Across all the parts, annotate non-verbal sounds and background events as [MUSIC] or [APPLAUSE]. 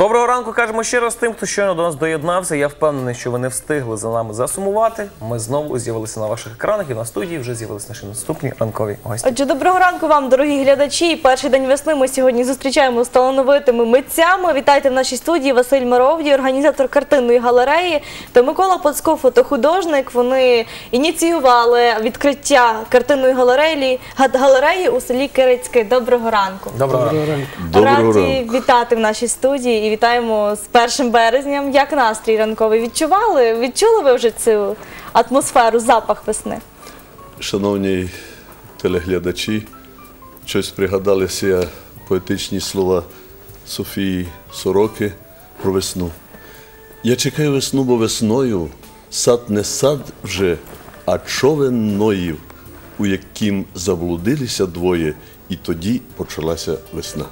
Доброго ранку кажемо ще раз тим, хто щойно до нас доєднався. Я впевнений, що ви не встигли за нами засумувати. Ми знову з'явилися на ваших екранах і на студії вже з'явилися наші наступні ранкові гості. Отже, доброго ранку вам, дорогі глядачі. Перший день весни ми сьогодні зустрічаємо з талановитими митцями. Вітайте в нашій студії Василь Маровдій, організатор картинної галереї та Микола Пацков, фотохудожник. Вони ініціювали відкриття картинної галереї, га- галереї у селі Кирицьке. Доброго ранку. Доброго ранку. Доброго Раді вітати в нашій студії і вітаємо з першим березням. Як настрій ранковий? Відчували? Відчули ви вже цю атмосферу, запах весни? Шановні телеглядачі, щось пригадалися поетичні слова Софії Сороки про весну. Я чекаю весну, бо весною сад не сад вже, а човен Ноїв, у яким заблудилися двоє, і тоді почалася весна.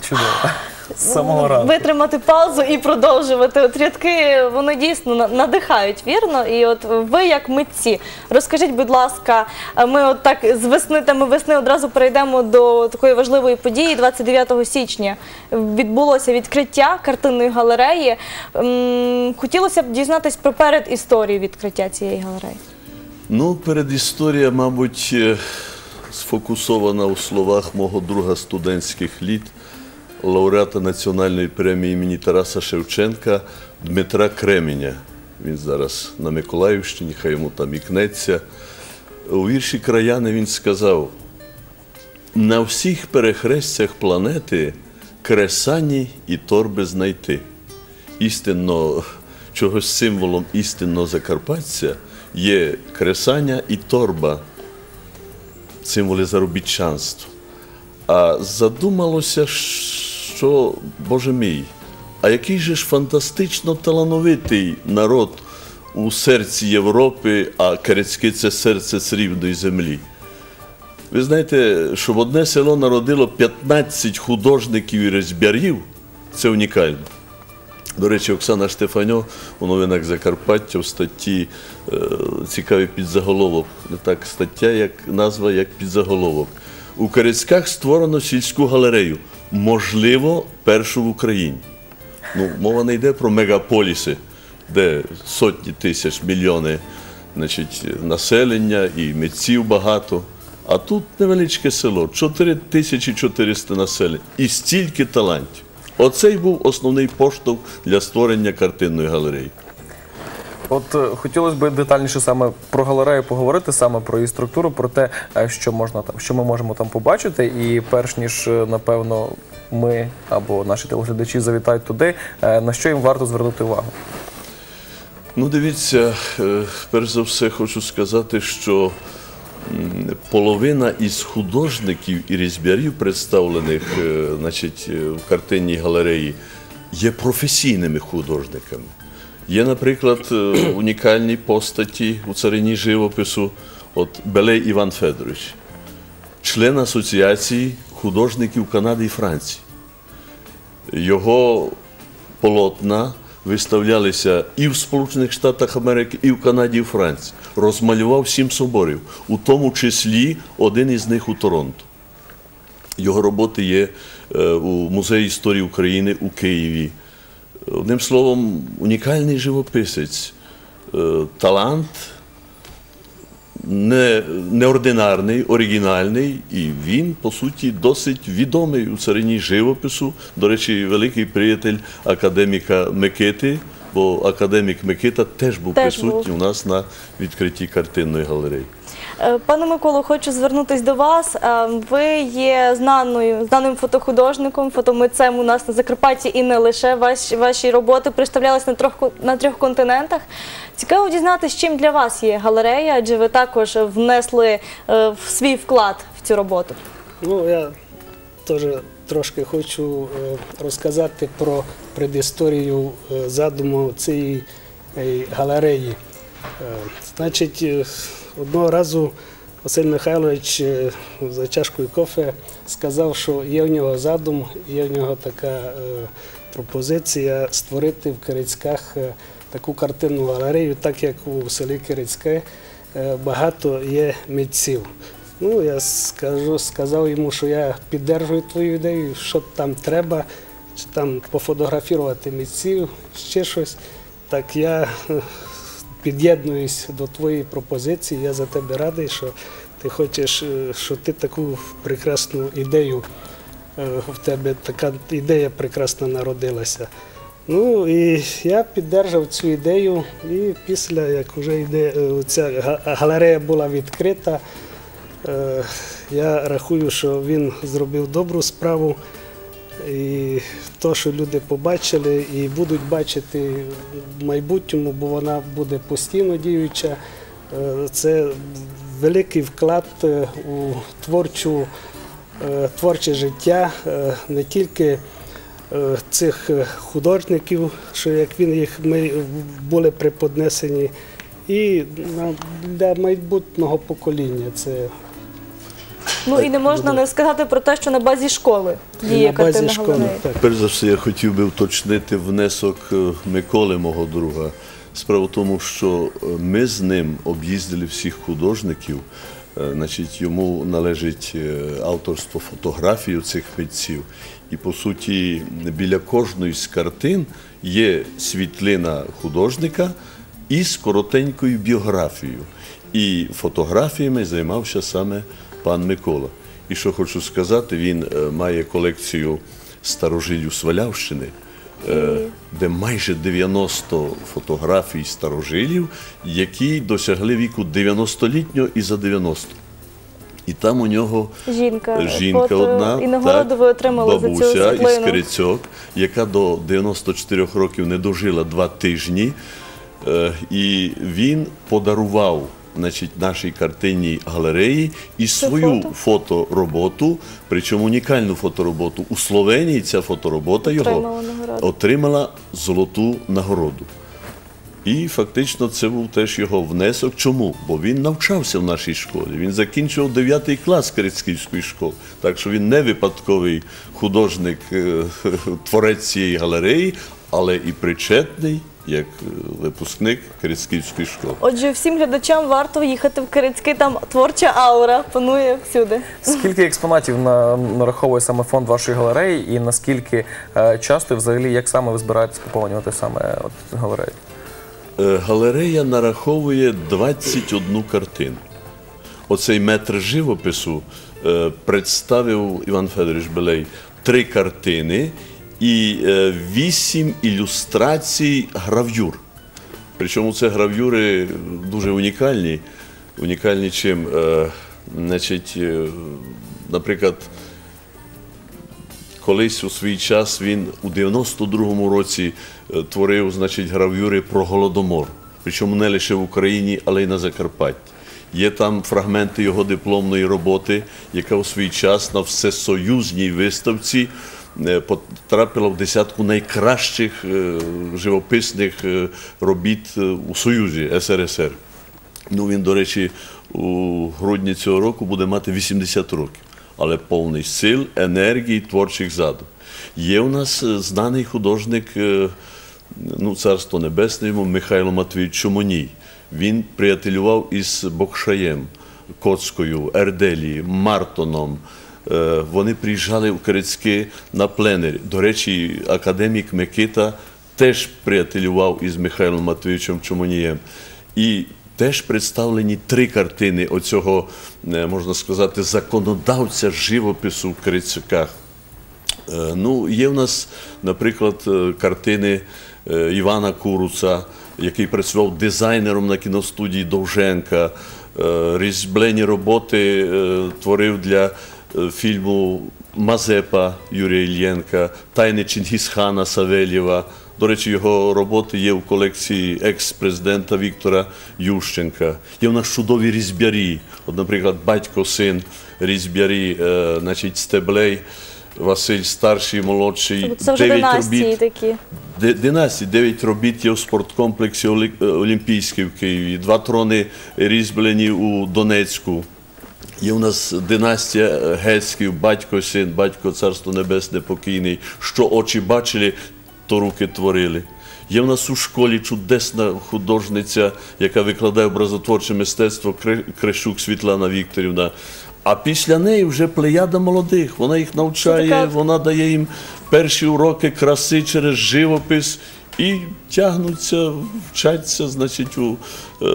Чудово. З самого ранку. Витримати паузу і продовжувати. От рядки вони дійсно на- надихають, вірно. І от ви, як митці, розкажіть, будь ласка, ми от так з весни теми весни одразу перейдемо до такої важливої події. 29 січня відбулося відкриття картинної галереї. М, Хотілося б дізнатись про передісторію відкриття цієї галереї. Ну, передісторія, мабуть, е, сфокусована у словах мого друга студентських літ, лауреата Національної премії імені Тараса Шевченка Дмитра Кременя. Він зараз на Миколаївщині, хай йому там ікнеться. У вірші краяни він сказав: на всіх перехрестях планети кресані і торби знайти. Істинно, чогось символом істинного закарпаття є кресання і торба, символи заробітчанства. А задумалося, що, Боже мій, а який же ж фантастично талановитий народ у серці Європи, а Керецьки це серце срібної землі. Ви знаєте, щоб одне село народило 15 художників і резьбярів, це унікально. До речі, Оксана Штефаньо у новинах Закарпаття в статті е, цікавий підзаголовок. Не так стаття, як назва, як підзаголовок. У Керецьках створено сільську галерею. Можливо, першу в Україні. Ну, мова не йде про мегаполіси, де сотні тисяч, мільйони значить, населення і митців багато. А тут невеличке село, 4400 населення і стільки талантів. Оцей був основний поштовх для створення картинної галереї. От е, хотілося б детальніше саме про галерею поговорити, саме про її структуру, про те, е, що можна що ми можемо там побачити. І перш ніж е, напевно ми або наші телеглядачі завітають туди, на що їм варто звернути увагу. Ну, дивіться, перш за все хочу сказати, що половина із художників і різьбярів, представлених значить, в картинній галереї, є професійними художниками. Є, наприклад, е, унікальні постаті у царині живопису, от Белей Іван Федорович, член Асоціації художників Канади і Франції. Його полотна виставлялися і в Сполучених Штатах Америки, і в Канаді, і в Франції. Розмалював сім соборів, у тому числі один із них у Торонто. Його роботи є е, у Музеї історії України у Києві. Одним словом, унікальний живописець, Е, талант не, неординарний, оригінальний, і він, по суті, досить відомий у царині живопису. До речі, великий приятель академіка Микити, бо академік Микита теж був Теж присутній був. у нас на відкритті картинної галереї. Е, Пане Миколо, хочу звернутися до вас. Е, Ви є знаною, знаним фотохудожником, фотомитцем у нас на Закарпатті і не лише ваші, ваші роботи представлялись на трьох, на трьох континентах. Цікаво дізнатися, чим для вас є галерея, адже ви також внесли е, в свій вклад в цю роботу. Ну, я теж трошки хочу розказати про предісторію задуму цієї галереї. Значить, одного разу Василь Михайлович е, за чашкою кофе сказав, що є в нього задум, є в нього така е, пропозиція створити в Кирицьках е, таку картинну галерею, так як у селі Кирицьке багато є митців. Ну, я скажу, сказав йому, що я піддержую твою ідею, що там треба, чи там пофотографувати митців, ще щось. Так я під'єднуюсь до твоєї пропозиції. Я за тебе радий, що ти хочеш, е, що ти таку прекрасну ідею, е, в тебе така ідея прекрасна народилася. Ну і я піддержав цю ідею, і після як вже йде е, ця галерея була відкрита, я рахую, що він зробив добру справу. І то, що люди побачили і будуть бачити в майбутньому, бо вона буде постійно діюча, е, це великий вклад е, у творчу, е, творче життя не тільки цих художників, що як він їх ми були преподнесені, і для майбутнього покоління. Це Ну і не можна не сказати про те, що на базі школи діє на базі картина школи. Перш за все, я хотів би уточнити внесок е, Миколи, мого друга. Справа в тому, що е, ми з ним об'їздили всіх художників. Е, Значить, йому належить авторство фотографій цих митців. І по суті, біля кожної з картин є світлина художника із коротенькою біографією. І фотографіями займався саме пан Микола. І що хочу сказати, він е, має колекцію старожилів Свалявщини, е, де майже 90 фотографій старожилів, які досягли віку 90-літнього і за 90. І там у нього Жінка, жінка фото одна, і нагороду ви отримали за цю бабуся із світлину. Кирицьок, яка до 94 років не дожила два тижні. Е, І він подарував значить, нашій картинній галереї і свою фото? фотороботу, причому унікальну фотороботу. У Словенії ця фоторобота його Отримала золоту нагороду. І фактично це був теж його внесок. Чому? Бо він навчався в нашій школі. Він закінчував 9 клас Кирицьківської школи. Так що він не випадковий художник, е, [LAUGHS] творець цієї галереї, але і причетний як е, випускник Кирицьківської школи. Отже, всім глядачам варто їхати в Кирицький, там творча аура панує всюди. Скільки експонатів на, нараховує саме фонд вашої галереї, і наскільки е, часто і взагалі як саме ви збираєтесь поповнювати саме от, галерею? Е, Галерея нараховує 21 картину. Оцей метр живопису е, представив Іван Федорович Белей три картини і е, вісім ілюстрацій грав'юр. Причому це грав'юри дуже унікальні. Унікальні чим? Е, значить, е, наприклад, колись у свій час він у 92-му році творив значить, гравюри про голодомор. Причому не лише в Україні, але й на Закарпатті. Є там фрагменти його дипломної роботи, яка у свій час на всесоюзній виставці потрапила в десятку найкращих е, живописних е, робіт е, у Союзі СРСР. Ну, він, до речі, у грудні цього року буде мати 80 років, але повний сил, енергії, творчих задум. Є у нас е, знаний художник, е, ну, царство небесне йому, Михайло Матвійович Чомоній. Він приятелював із Бокшаєм, Коцкою, Ерделі, Мартоном. Е, Вони приїжджали в Кирицьки на пленері. До речі, академік Микита теж приятелював із Михайлом Матвійовичем Чомонієм. І теж представлені три картини оцього, е, можна сказати, законодавця живопису в Кирицьках. Е, Ну, є в нас, наприклад, картини Івана Куруца, який працював дизайнером на кіностудії Довженка. Різьблені роботи творив для фільму Мазепа Юрія Ільєнка, Тайни Чингісхана Савельєва. До речі, його роботи є в колекції екс-президента Віктора Ющенка. Є в нас чудові різьбярі. От, наприклад, батько, син різьбярі, е, значить, Стеблей. Василь старший, молодший, Це вже династії робіт. такі. Ди- Династії, дев'ять робіт є у спорткомплексі Олі- е, Олімпійський в Києві, два трони різьблені у Донецьку. Є у нас династія е, Гецьків, батько, син, батько, царство небесне покійний. Що очі бачили, то руки творили. Є в нас у школі чудесна художниця, яка викладає образотворче мистецтво Кри- Крещук Світлана Вікторівна. А після неї вже плеяда молодих. Вона їх навчає, вона дає їм перші уроки краси через живопис і тягнуться, вчаться, значить, у е,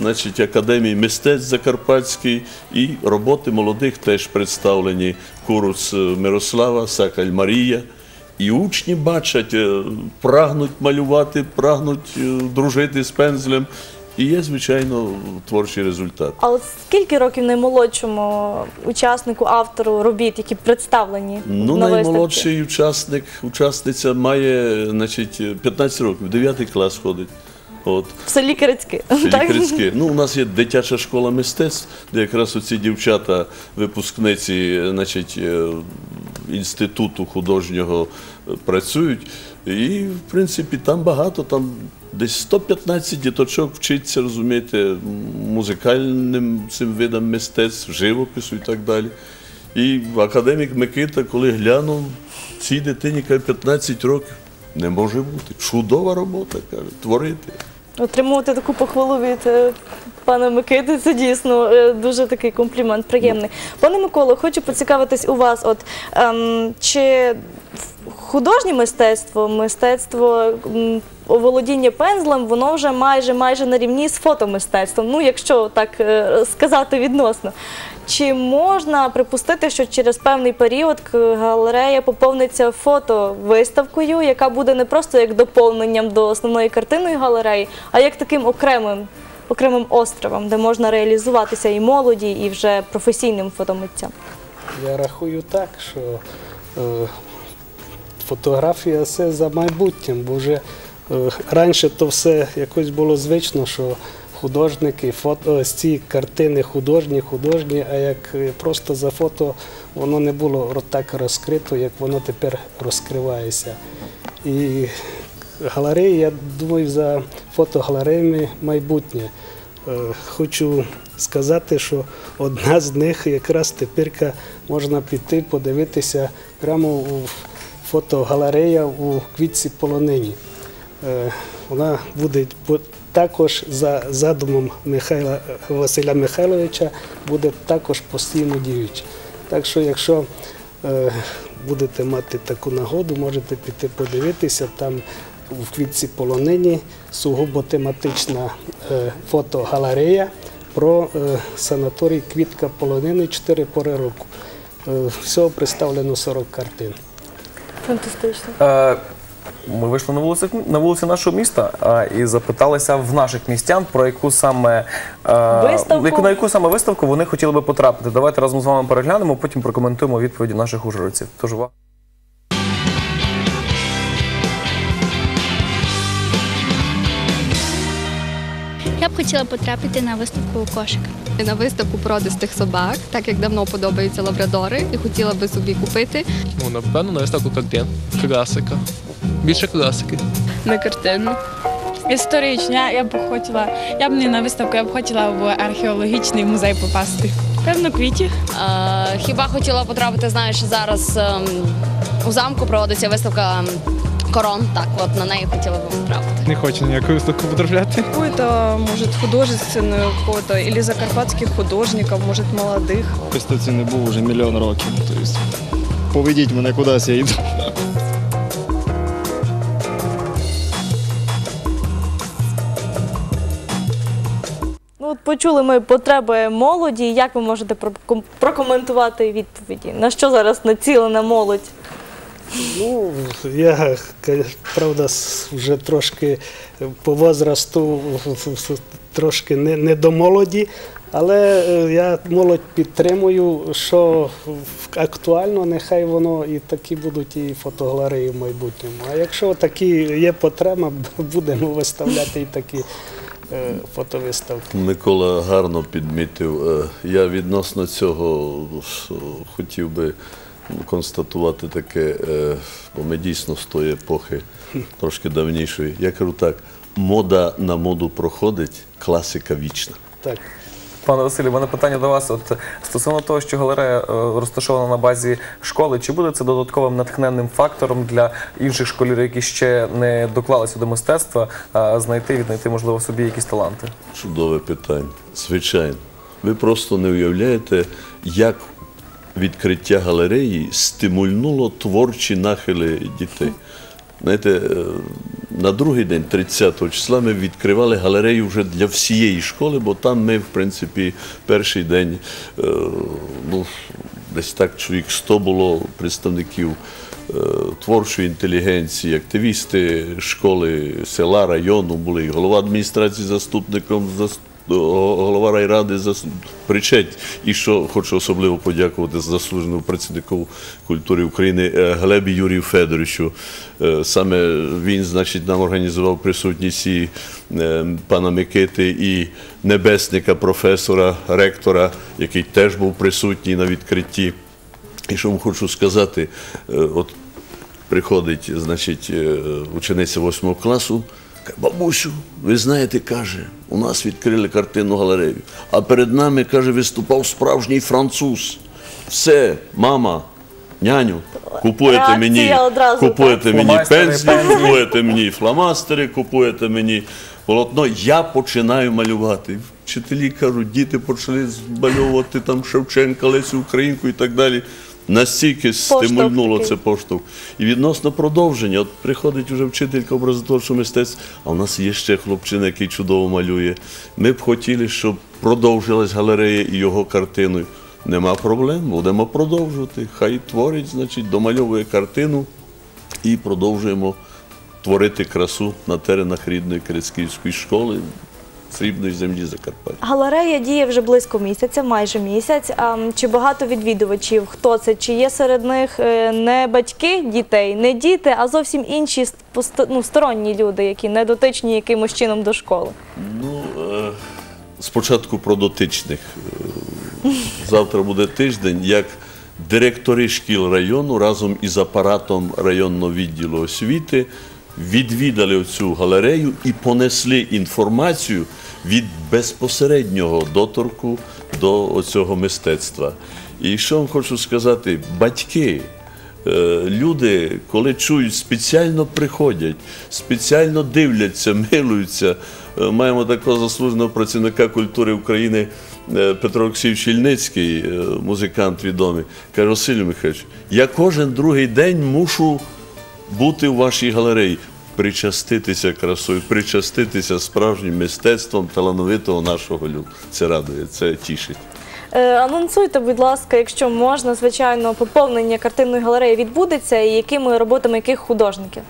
значить, академії мистецтв Закарпатській, і роботи молодих теж представлені. Курус е, Мирослава, Сакаль Марія. І учні бачать, е, прагнуть малювати, прагнуть дружити з пензлем. І є, звичайно, творчий результат. А от скільки років наймолодшому учаснику, автору робіт, які представлені Ну, на наймолодший учасник, учасниця має значить, 15 років, 9 клас ходить. От. В селі Кирицьки. Лікарське. Ну, у нас є дитяча школа мистецтв, де якраз оці дівчата, випускниці, значить, е, інституту художнього е, працюють. І, в принципі, там багато, там десь 115 діточок вчиться, розумієте, музикальним цим видам мистецтв, живопису і так далі. І академік Микита, коли глянув, цій дитині каже, 15 років. Не може бути. Чудова робота, каже, творити. Отримувати таку похвалу від е, пана Микити, це дійсно е, дуже такий комплімент, приємний. Пане Миколо, хочу поцікавитись у вас, от ем, чи художнє мистецтво, мистецтво м, оволодіння пензлем, воно вже майже майже на рівні з фотомистецтвом. Ну, якщо так е, сказати відносно. Чи можна припустити, що через певний період галерея поповниться фотовиставкою, яка буде не просто як доповненням до основної картинної галереї, а як таким окремим, окремим островом, де можна реалізуватися і молоді, і вже професійним фотомитцям? Я рахую так, що е, фотографія це за майбутнім, бо вже раніше то все якось було звично, що художники, фото, ось ці картини художні, художні, а як е, просто за фото воно не було так розкрито, як воно тепер розкривається. І галереї, я думаю, за фотогалереями майбутнє. Е, Хочу сказати, що одна з них якраз тепер можна піти подивитися прямо у фотогалерея у квітці полонині. Е, Вона буде також за задумом Михайла Василя Михайловича, буде також постійно діюча. Так що, якщо е, будете мати таку нагоду, можете піти подивитися там в квітці полонині сугубо тематична е, фотогалерея про е, санаторій Квітка полонини 4 пори року. Е, Всього представлено 40 картин. Фантастично. Ми вийшли на вулиці, на вулиці нашого міста а, і запиталися в наших містян, про яку саме а, яку- на яку саме виставку вони хотіли би потрапити. Давайте разом з вами переглянемо, потім прокоментуємо відповіді наших ужгородців. Тож увага. Б хотіла потрапити на виставку кошик. на виставку породистих собак, так як давно подобаються лабрадори, і хотіла би собі купити. Ну, напевно, на виставку картин. Класика. Більше класики. на картину. Історична, я б хотіла, я б не на виставку, я б хотіла в археологічний музей попасти. Певно, квітів. Хіба хотіла потрапити, знаєш, зараз ем, у замку проводиться виставка ем, корон. Так, от на неї хотіла би потрапити. Не хочу ніяку виставку потрапляти. какую-то, может, художественную какую-то, или закарпатских художников, может, молодых. Виставці не був вже мільйон років. Тобто, поведіть мене кудись, я йду. Ну, от почули ми потреби молоді. Як ви можете проком- прокоментувати відповіді? На що зараз націлена молодь? Ну, я, правда, вже трошки по возрасту трошки не, не до молоді, але е, я молодь підтримую, що актуально, нехай воно і такі будуть і фотогалереї в майбутньому. А якщо такі є потреба, будемо виставляти і такі е, фотовиставки. Микола гарно підмітив. Е, Я відносно цього хотів би констатувати таке, е, бо ми дійсно з тої епохи трошки давнішої. Я кажу так: мода на моду проходить, класика вічна. Так. Пане Василю, у мене питання до вас. От стосовно того, що галерея е, розташована на базі школи, чи буде це додатковим натхненним фактором для інших школярів, які ще не доклалися до мистецтва, а знайти, віднайти, можливо, собі якісь таланти? Чудове питання. Звичайно. Ви просто не уявляєте, як відкриття галереї стимульнуло творчі нахили дітей. Знаєте, е, на другий день, 30 числа, ми відкривали галерею вже для всієї школи, бо там ми, в принципі, перший день, е, ну, десь так чоловік 100 було представників е, творчої інтелігенції, активісти школи, села, району були, голова адміністрації заступником, зас- голова райради причеть. І що хочу особливо подякувати заслуженому працівнику культури України е, Глебі Юрію Федоровичу. Е, Саме він, значить, нам організував присутність і е, пана Микити і небесника, професора, ректора, який теж був присутній на відкритті. І що вам хочу сказати, от приходить, значить, учениця 8 класу, бабусю, ви знаєте, каже, у нас відкрили картинну галерею, а перед нами, каже, виступав справжній француз. Все, мама, няню, купуєте мені, купуєте мені пензлі, пензлі. купуєте мені фломастери, купуєте мені полотно, я починаю малювати. Вчителі кажуть, діти почали змальовувати там Шевченка, Лесю Українку і так далі. Настільки стимульнуло це поштовх. І відносно продовження, от приходить вже вчителька образотворчого мистецтва, а в нас є ще хлопчина, який чудово малює. Ми б хотіли, щоб продовжилась галерея і його картиною. Нема проблем, будемо продовжувати. Хай творить, значить, домальовує картину і продовжуємо творити красу на теренах рідної Крицьківської школи, срібної землі Закарпаття. Галерея діє вже близько місяця, майже місяць. А, чи багато відвідувачів? Хто це? Чи є серед них е, не батьки дітей, не діти, а зовсім інші ну, сторонні люди, які не дотичні якимось чином до школи? Ну, е, спочатку про дотичних. Е, Завтра буде тиждень, як директори шкіл району разом із апаратом районного відділу освіти відвідали цю галерею і понесли інформацію від безпосереднього доторку до цього мистецтва. І що вам хочу сказати, батьки. Е, Люди, коли чують, спеціально приходять, спеціально дивляться, [LAUGHS] милуються. Е, Маємо такого заслуженого працівника культури України е, Петро Олексійович Ільницький, музикант відомий. Каже, Василь Михайлович, я кожен другий день мушу бути в вашій галереї, причаститися красою, причаститися справжнім мистецтвом талановитого нашого люду. Це радує, це тішить. Е, Анонсуйте, будь ласка, якщо можна, звичайно, поповнення картинної галереї відбудеться і якими роботами яких художників?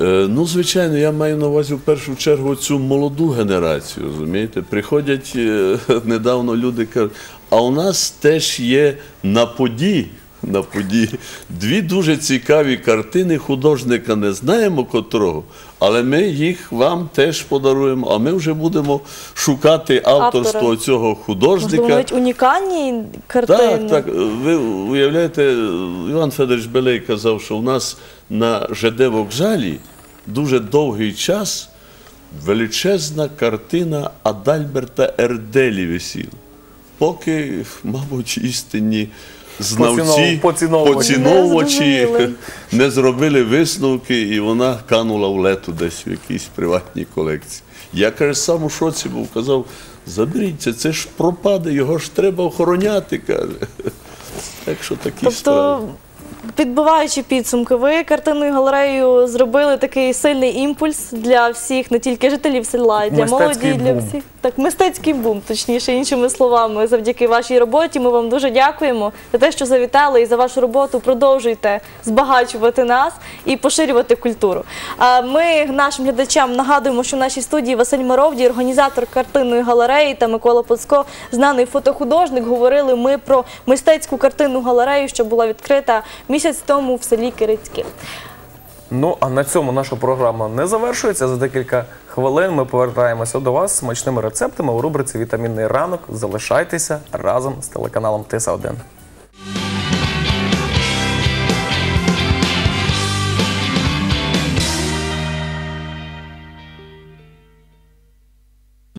Е, Ну, звичайно, я маю на увазі в першу чергу цю молоду генерацію. Розумієте, приходять е, [LAUGHS] недавно люди кажуть, а у нас теж є на поді. На поді дві дуже цікаві картини художника, не знаємо котрого, але ми їх вам теж подаруємо. А ми вже будемо шукати авторство Автора. цього Можливо, художника. навіть унікальні картини? Так, так. Ви уявляєте, Іван Федорович Белей казав, що у нас на ЖД вокзалі дуже довгий час величезна картина Адальберта Ерделі висіла. Поки, мабуть, істинні знавці, поціновувачі. поціновувачі Не зробили. не зробили висновки, і вона канула в лету десь в якійсь приватній колекції. Я каже, сам у шоці був, казав, заберіться, це ж пропаде, його ж треба охороняти, каже. Так що такі справи. Підбиваючи підсумки, ви картинною галереєю зробили такий сильний імпульс для всіх, не тільки жителів села, і для Мистецький молоді, для бум. всіх. Так, мистецький бум, точніше, іншими словами, завдяки вашій роботі. Ми вам дуже дякуємо за те, що завітали і за вашу роботу. Продовжуйте збагачувати нас і поширювати культуру. А ми нашим глядачам нагадуємо, що в нашій студії Василь Маровдій, організатор картинної галереї та Микола Поцко, знаний фотохудожник. Говорили ми про мистецьку картинну галерею, що була відкрита місяць тому в селі Кирицьке. Ну а на цьому наша програма не завершується. За декілька хвилин ми повертаємося до вас з смачними рецептами у рубриці Вітамінний ранок. Залишайтеся разом з телеканалом Тиса 1